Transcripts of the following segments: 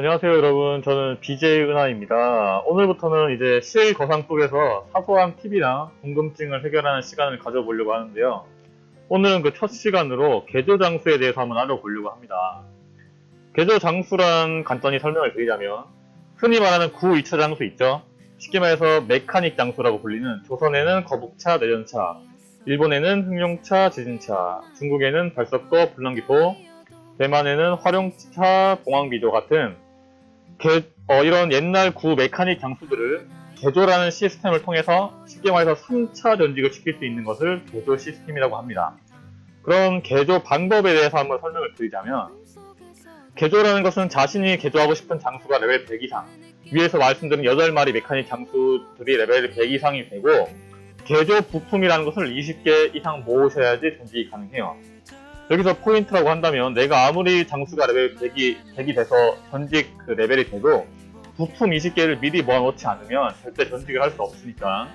안녕하세요 여러분. 저는 BJ 은하입니다. 오늘부터는 이제 실 거상 속에서 사소한 팁이나 궁금증을 해결하는 시간을 가져보려고 하는데요. 오늘은 그 첫 시간으로 개조 장수에 대해서 한번 알아보려고 합니다. 개조 장수란 간단히 설명을 드리자면 흔히 말하는 구 2차 장수 있죠? 쉽게 말해서 메카닉 장수라고 불리는 조선에는 거북차 내전차 일본에는 흑룡차 지진차 중국에는 발석거 불랑기포 대만에는 활용차, 봉황비조 같은 개- 어, 이런 옛날 구 메카닉 장수들을 개조라는 시스템을 통해서 쉽게 말해서 3차 전직을 시킬 수 있는 것을 개조 시스템이라고 합니다. 그런 개조 방법에 대해서 한번 설명을 드리자면 개조라는 것은 자신이 개조하고 싶은 장수가 레벨 100 이상 위에서 말씀드린 8마리 메카닉 장수들이 레벨 100 이상이 되고 개조 부품이라는 것을 20개 이상 모으셔야지 전직이 가능해요. 여기서 포인트라고 한다면 내가 아무리 장수가 레벨 100이, 100이 돼서 전직 그 레벨이 돼도 부품 20개를 미리 모아놓지 않으면 절대 전직을 할 수 없으니까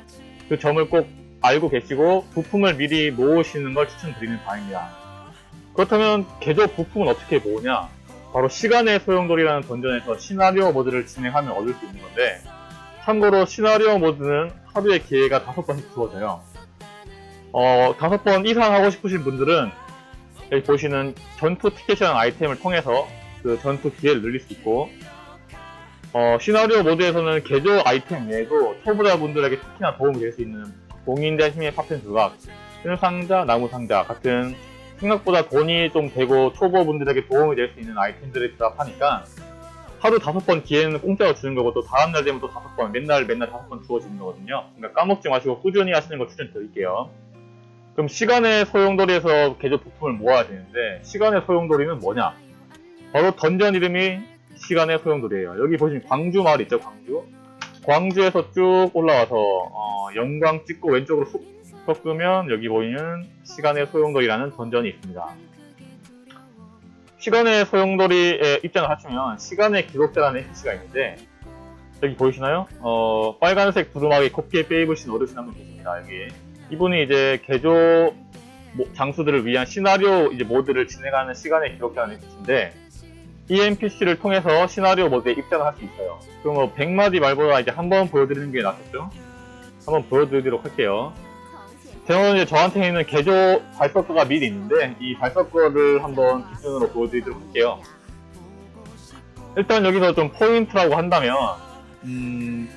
그 점을 꼭 알고 계시고 부품을 미리 모으시는 걸 추천드리는 바입니다. 그렇다면 개조 부품은 어떻게 모으냐? 바로 시간의 소용돌이라는 던전에서 시나리오 모드를 진행하면 얻을 수 있는 건데 참고로 시나리오 모드는 하루에 기회가 다섯 번씩 주어져요. 어, 다섯 번 이상 하고 싶으신 분들은 여기 보시는 전투 티켓이라는 아이템을 통해서 그 전투 기회를 늘릴 수 있고 어, 시나리오 모드에서는 개조 아이템 외에도 초보자분들에게 특히나 도움이 될 수 있는 봉인된 힘의 파편 조각, 신상자, 나무 상자 같은 생각보다 돈이 좀 되고 초보분들에게 도움이 될 수 있는 아이템들이 드랍하니까 하루 다섯 번 기회는 공짜로 주는 거고 또 다음날 되면 또 다섯 번 맨날 맨날 다섯 번 주어지는 거거든요. 그러니까 까먹지 마시고 꾸준히 하시는 거 추천드릴게요. 그럼 시간의 소용돌이에서 개조 부품을 모아야 되는데 시간의 소용돌이는 뭐냐? 바로 던전 이름이 시간의 소용돌이에요. 여기 보시면 광주 마을 있죠, 광주. 광주에서 쭉 올라와서 어, 영광 찍고 왼쪽으로 쑥 꺾으면 여기 보이는 시간의 소용돌이라는 던전이 있습니다. 시간의 소용돌이에 입장을 하시면 시간의 기록자라는 NPC가 있는데 여기 보이시나요? 어, 빨간색 두루마기 코피에 빼입으신 어르신 한 분 계십니다. 여기 이분이 이제 개조 모- 장수들을 위한 시나리오 이제 모드를 진행하는 시간의 기록자라는 NPC인데 이 NPC를 통해서 시나리오 모드에 입장을 할 수 있어요. 그럼 뭐 100마디 말보다 이제 한 번 보여드리는 게 낫겠죠? 한번 보여드리도록 할게요. 저는 이제 저한테 있는 개조 발석거가 미리 있는데 이 발석거를 한번 기준으로 보여드리도록 할게요. 일단 여기서 좀 포인트라고 한다면 음,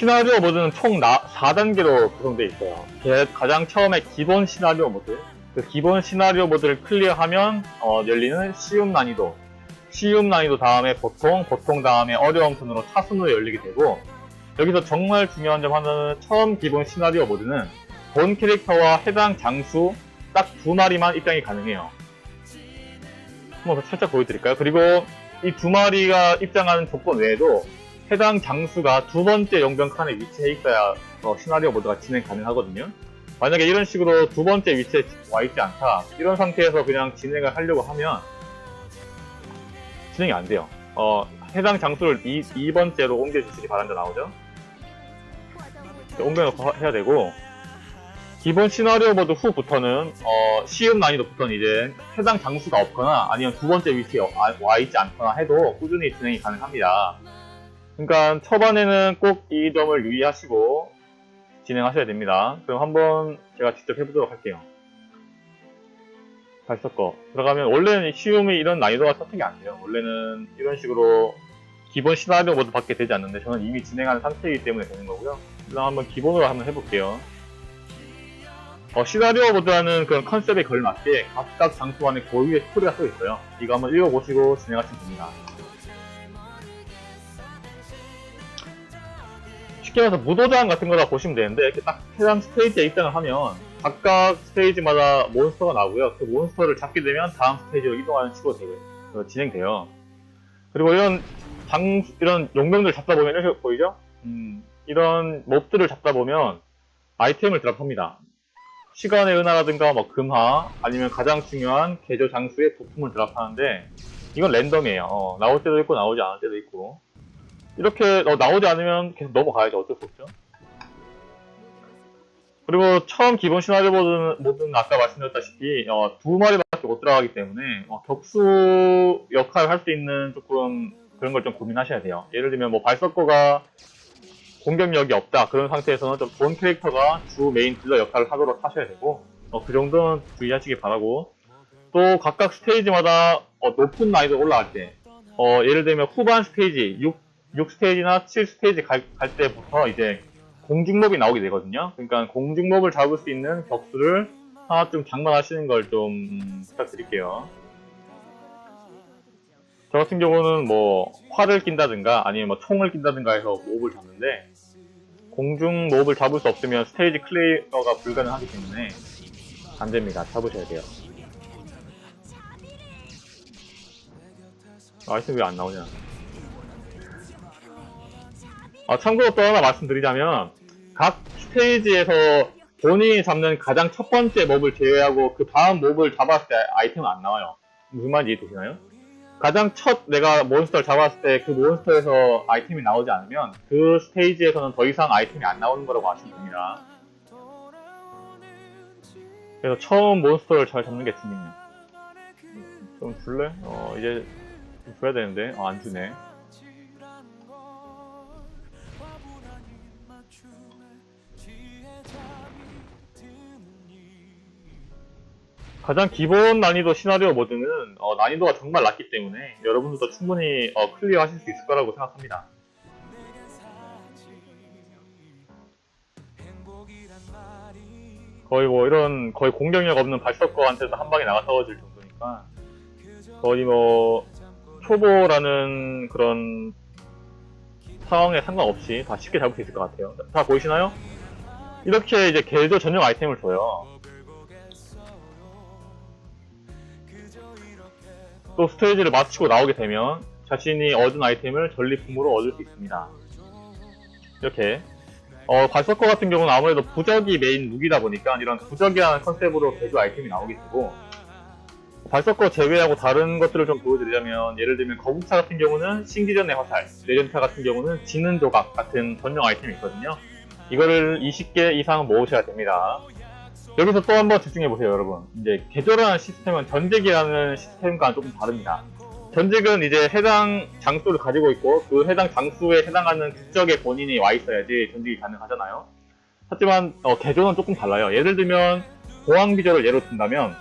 시나리오 모드는 총 4단계로 구성되어 있어요. 게- 가장 처음에 기본 시나리오 모드. 그 기본 시나리오 모드를 클리어하면 어, 열리는 쉬움 난이도. 쉬움 난이도 다음에 보통, 보통 다음에 어려움 순으로 차순으로 열리게 되고 여기서 정말 중요한 점 하나는 처음 기본 시나리오 모드는 본 캐릭터와 해당 장수 딱 두 마리만 입장이 가능해요. 한번 살짝 보여드릴까요? 그리고 이 두 마리가 입장하는 조건 외에도 해당 장수가 두 번째 용병 칸에 위치해 있어야 어, 시나리오 모드가 진행 가능하거든요. 만약에 이런 식으로 두 번째 위치에 와 있지 않다. 이런 상태에서 그냥 진행을 하려고 하면 진행이 안 돼요. 어, 해당 장수를 2, 2번째로 옮겨주시기 바란다 나오죠? 네, 옮겨놓고 해야 되고 기본 시나리오 모드 후부터는 어, 쉬운 난이도부터는 이제 해당 장수가 없거나 아니면 두 번째 위치에 와- 와 있지 않거나 해도 꾸준히 진행이 가능합니다. 그러니까 초반에는 꼭 이 점을 유의하시고 진행하셔야 됩니다. 그럼 한번 제가 직접 해보도록 할게요. 발석거 들어가면 원래는 쉬움이 이런 난이도가 선택이 안 돼요. 원래는 이런 식으로 기본 시나리오 모드 밖에 되지 않는데 저는 이미 진행하는 상태이기 때문에 되는 거고요. 그럼 한번 기본으로 한번 해볼게요. 어, 시나리오 모드라는 그런 컨셉에 걸맞게 각각 장소 안에 고유의 스토리가 써 있어요. 이거 한번 읽어보시고 진행하시면 됩니다. 쉽게 말해서 무도장 같은 거다 보시면 되는데 이렇게 딱 해당 스테이지에 입장을 하면 각각 스테이지마다 몬스터가 나오고요. 그 몬스터를 잡게 되면 다음 스테이지로 이동하는 식으로 되고, 어, 진행돼요. 그리고 이런 장 이런 용병들 잡다 보면 이렇게 보이죠? 음, 이런 몹들을 잡다 보면 아이템을 드랍합니다. 시간의 은하라든가 뭐 금화 아니면 가장 중요한 개조 장수의 부품을 드랍하는데 이건 랜덤이에요. 어, 나올 때도 있고 나오지 않을 때도 있고 이렇게 어, 나오지 않으면 계속 넘어가야죠. 어쩔 수 없죠. 그리고 처음 기본 시나리오 모드는, 모드는 아까 말씀드렸다시피 어, 두 마리밖에 못 들어가기 때문에 어, 격수 역할을 할 수 있는 조금 그런 걸 좀 고민하셔야 돼요. 예를 들면 뭐 발석거가 공격력이 없다 그런 상태에서는 좀 본 캐릭터가 주 메인 딜러 역할을 하도록 하셔야 되고 어, 그 정도는 주의하시기 바라고 또 각각 스테이지마다 어, 높은 난이도 올라갈 때 어, 예를 들면 후반 스테이지 6, 6스테이지나 7스테이지 갈, 갈 때부터 이제 공중몹이 나오게 되거든요. 그러니까 공중몹을 잡을 수 있는 격수를 하나 좀 장만하시는 걸 좀 부탁드릴게요. 저 같은 경우는 뭐 활을 낀다든가 아니면 뭐 총을 낀다든가 해서 몹을 잡는데 공중 몹을 잡을 수 없으면 스테이지 클리어가 불가능하기 때문에 안 됩니다. 잡으셔야 돼요. 아이스 왜안 나오냐? 아, 참고로 또 하나 말씀드리자면 각 스테이지에서 본인이 잡는 가장 첫 번째 몹을 제외하고 그 다음 몹을 잡았을 때 아이템은 안 나와요. 무슨 말인지 이해되시나요? 가장 첫 내가 몬스터를 잡았을 때 그 몬스터에서 아이템이 나오지 않으면 그 스테이지에서는 더 이상 아이템이 안 나오는 거라고 아시면 됩니다. 그래서 처음 몬스터를 잘 잡는 게 중요해요. 좀 줄래? 어, 이제 좀 줘야 되는데, 어, 안 주네. 가장 기본 난이도 시나리오 모드는 어, 난이도가 정말 낮기 때문에 여러분들도 충분히 어, 클리어 하실 수 있을 거라고 생각합니다. 거의 뭐 이런 거의 공격력 없는 발석거한테도 한 방에 나가 싸워질 정도니까 거의 뭐 초보라는 그런 상황에 상관없이 다 쉽게 잡을 수 있을 것 같아요. 다 보이시나요? 이렇게 이제 궤도 전용 아이템을 줘요. 또 스테이지를 마치고 나오게 되면 자신이 얻은 아이템을 전리품으로 얻을 수 있습니다. 이렇게 어, 발석거 같은 경우는 아무래도 부적이 메인 무기다 보니까 이런 부적이라는 컨셉으로 개조 아이템이 나오게 되고 발석거 제외하고 다른 것들을 좀 보여드리자면 예를 들면 거북차 같은 경우는 신기전의 화살, 레전타 같은 경우는 지는 조각 같은 전용 아이템이 있거든요. 이거를 20개 이상 모으셔야 됩니다. 여기서 또 한번 집중해 보세요, 여러분. 이제 개조라는 시스템은 전직이라는 시스템과는 조금 다릅니다. 전직은 이제 해당 장소를 가지고 있고 그 해당 장소에 해당하는 국적에 본인이 와 있어야지 전직이 가능하잖아요. 하지만 어, 개조는 조금 달라요. 예를 들면 보안 비조를 예로 든다면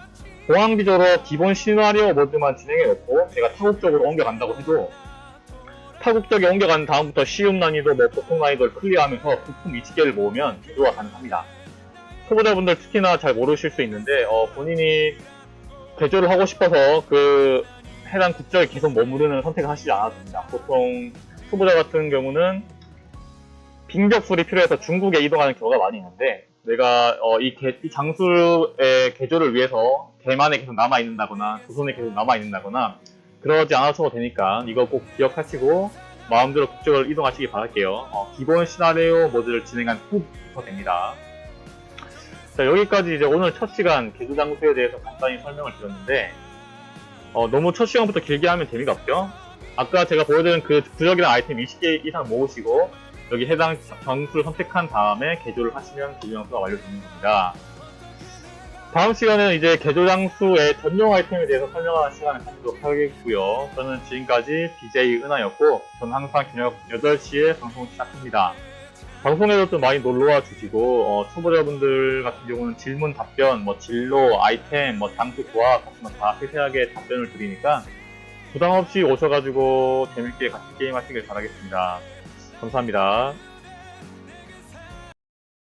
보안 비조로 기본 시나리오 모드만 진행해 놓고 제가 타국적으로 옮겨간다고 해도 타국적에 옮겨간 다음부터 쉬운 난이도, 뭐 보통 난이도를 클리어하면서 부품 20개를 모으면 개조가 가능합니다. 초보자분들 특히나 잘 모르실 수 있는데 어, 본인이 개조를 하고 싶어서 그 해당 국적에 계속 머무르는 선택을 하시지 않아도 됩니다. 보통 초보자 같은 경우는 빙벽술이 필요해서 중국에 이동하는 경우가 많이 있는데 내가 어, 이, 개- 이 장수의 개조를 위해서 대만에 계속 남아 있는다거나 조선에 계속 남아 있는다거나 그러지 않아도 되니까 이거 꼭 기억하시고 마음대로 국적을 이동하시기 바랄게요. 어, 기본 시나리오 모드를 진행한 후부터 됩니다. 자, 여기까지 이제 오늘 첫 시간 개조 장소에 대해서 간단히 설명을 드렸는데, 어, 너무 첫 시간부터 길게 하면 재미가 없죠? 아까 제가 보여드린 그 부적이랑 아이템 20개 이상 모으시고, 여기 해당 장수를 선택한 다음에 개조를 하시면 개조 장수가 완료되는 겁니다. 다음 시간은 이제 개조 장수의 전용 아이템에 대해서 설명하는 시간을 갖도록 하겠고요. 저는 지금까지 BJ 은하였고, 저는 항상 저녁 8시에 방송을 시작합니다. 방송에도 좀 많이 놀러와 주시고 어, 초보자분들 같은 경우는 질문 답변, 뭐 진로, 아이템, 뭐 장수 조합 같은 거다 세세하게 답변을 드리니까 부담 없이 오셔가지고 재밌게 같이 게임 하시길 바라겠습니다. 감사합니다.